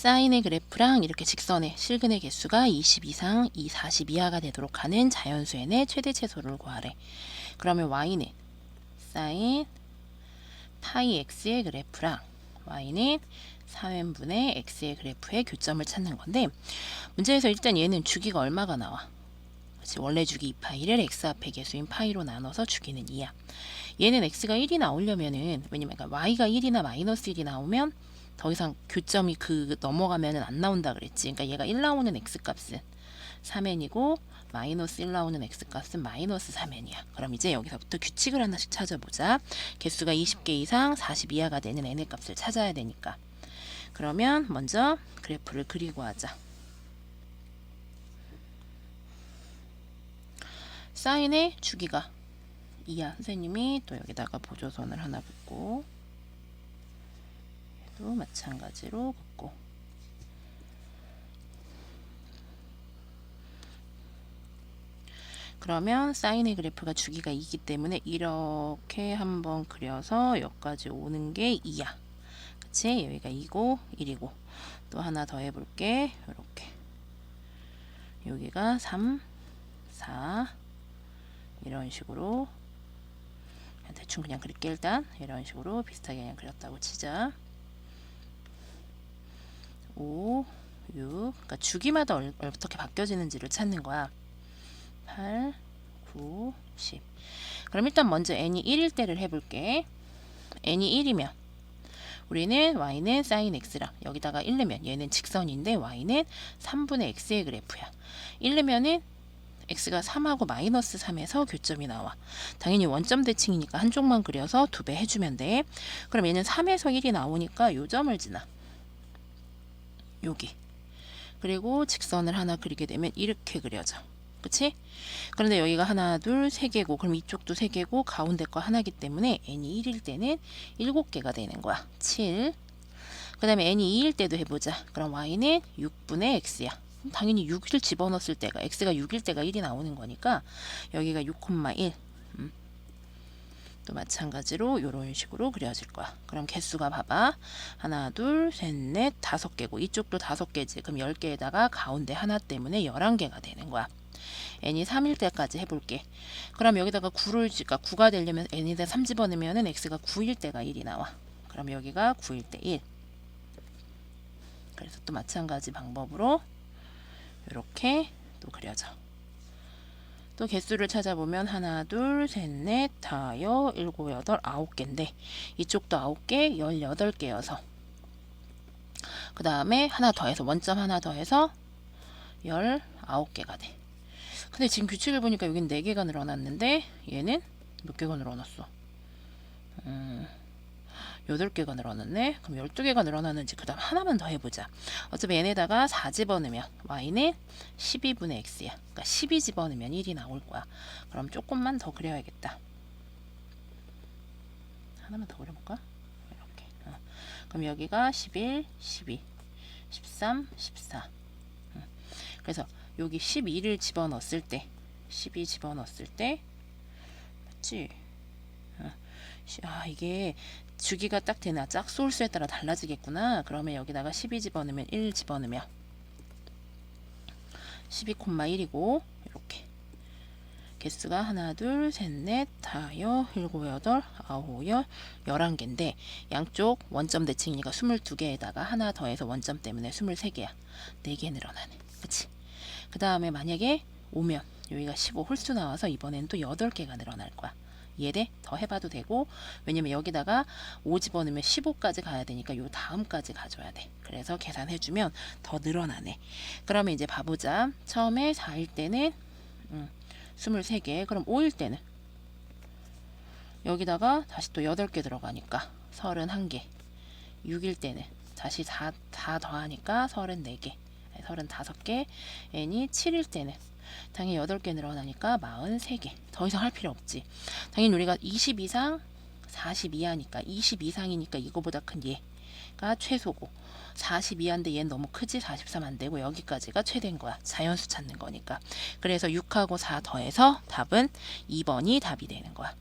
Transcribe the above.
사인의 그래프랑 이렇게 직선의 실근의 개수가 20 이상, 이40 이하가 되도록 하는 자연수의 내 최대 최소를 구하래. 그러면 y는 사인 파이 x의 그래프랑 y는 4n분의 x의 그래프의 교점을 찾는 건데 문제에서 일단 얘는 주기가 얼마가 나와? 원래 주기 2파이를 x 앞의 개수인 파이로 나눠서 주기는 2야. 얘는 x가 1이 나오려면은 왜냐면 그러니까 y가 1이나 마이너스 1이 나오면 더 이상 교점이 그 넘어가면은 안 나온다 그랬지. 그러니까 얘가 1 나오는 x 값은 3n이고 마이너스 1 나오는 x 값은 마이너스 3n이야. 그럼 이제 여기서부터 규칙을 하나씩 찾아보자. 개수가 20개 이상 40 이하가 되는 n의 값을 찾아야 되니까. 그러면 먼저 그래프를 그리고 하자. 사인의 주기가 2야. 선생님이 또 여기다가 보조선을 하나 긋고 얘도 마찬가지로 긋고. 그러면 사인의 그래프가 주기가 2기 때문에 이렇게 한번 그려서 여기까지 오는 게 2야. 그치? 여기가 2고 1이고. 또 하나 더 해볼게. 이렇게. 여기가 3, 4 이런 식으로. 대충 그냥 그릴게 일단. 이런 식으로 비슷하게 그냥 그렸다고 치자 5, 6 그러니까 주기마다 얼, 어떻게 바뀌어지는지를 찾는 거야 8, 9, 10 그럼 일단 먼저 n이 1일 때를 해볼게 n이 1이면 우리는 y는 sin x랑 여기다가 1 넣으면 얘는 직선인데 y는 3분의 x의 그래프야 1 넣으면은 x가 3하고 마이너스 3에서 교점이 나와. 당연히 원점 대칭이니까 한쪽만 그려서 두 배 해주면 돼. 그럼 얘는 3에서 1이 나오니까 요 점을 지나. 여기. 그리고 직선을 하나 그리게 되면 이렇게 그려져. 그치? 그런데 여기가 하나, 둘, 세 개고, 그럼 이쪽도 세 개고, 가운데 거 하나기 때문에 n이 1일 때는 7개가 되는 거야. 7. 그 다음에 n이 2일 때도 해보자. 그럼 y는 6분의 x야. 당연히 6을 집어넣었을 때가 x가 6일 때가 1이 나오는 거니까 여기가 6,1 음. 또 마찬가지로 이런 식으로 그려질 거야. 그럼 개수가 봐봐. 하나, 둘, 셋, 넷, 다섯 개고 이쪽도 다섯 개지. 그럼 10개에다가 가운데 하나 때문에 11개가 되는 거야. n이 3일 때까지 해볼게. 그럼 여기다가 9를, 그러니까 9가 되려면 n에다 3 집어넣으면 x가 9일 때가 1이 나와. 그럼 여기가 9일 때 1. 그래서 또 마찬가지 방법으로 이렇게 또 그려져. 또 개수를 찾아보면 하나, 둘, 셋, 넷, 다여, 일곱, 여덟, 아홉 개인데 이쪽도 아홉 개, 열여덟 개여서 그 다음에 하나 더해서 원점 하나 더해서 열 아홉 개가 돼. 근데 지금 규칙을 보니까 여긴 네 개가 늘어났는데 얘는 몇 개가 늘어났어? 음, 8개가 늘어났네. 그럼 12개가 늘어났는지 그 다음 하나만 더 해보자. 어차피 얘네다가 4 집어넣으면 y는 12분의 x야. 그러니까 12 집어넣으면 1이 나올 거야. 그럼 조금만 더 그려야겠다. 하나만 더 그려볼까? 이렇게. 어. 그럼 여기가 11, 12, 13, 14. 음. 그래서 여기 12를 집어넣었을 때 12 집어넣었을 때 맞지? 어. 아 이게 주기가 딱 되나 짝수홀수에 따라 달라지겠구나. 그러면 여기다가 12 집어넣으면 1 집어넣으면 12,1이고 이렇게 개수가 하나, 둘, 셋, 넷, 다여, 일곱, 여덟, 아홉, 열, 열한 개인데 양쪽 원점 대칭이니까 22개에다가 하나 더해서 원점 때문에 23개야. 4개 늘어나네. 그치? 그 다음에 만약에 오면 여기가 15 홀수 나와서 이번엔 또 8개가 늘어날 거야. 이해돼? 더 해봐도 되고 왜냐면 여기다가 5 집어넣으면 15까지 가야 되니까 요 다음까지 가져야 돼. 그래서 계산해주면 더 늘어나네. 그러면 이제 봐보자. 처음에 4일 때는 음, 23개 그럼 5일 때는 여기다가 다시 또 8개 들어가니까 31개 6일 때는 다시 4, 4 더하니까 34개 35개 n이 7일 때는 당연히 8개 늘어나니까 43개. 더 이상 할 필요 없지. 당연히 우리가 20 이상 40 이하니까 20 이상이니까 이거보다 큰 얘가 최소고 40 이하인데 얘는 너무 크지 43 안 되고 여기까지가 최대인 거야. 자연수 찾는 거니까. 그래서 6하고 4 더해서 답은 2번이 답이 되는 거야.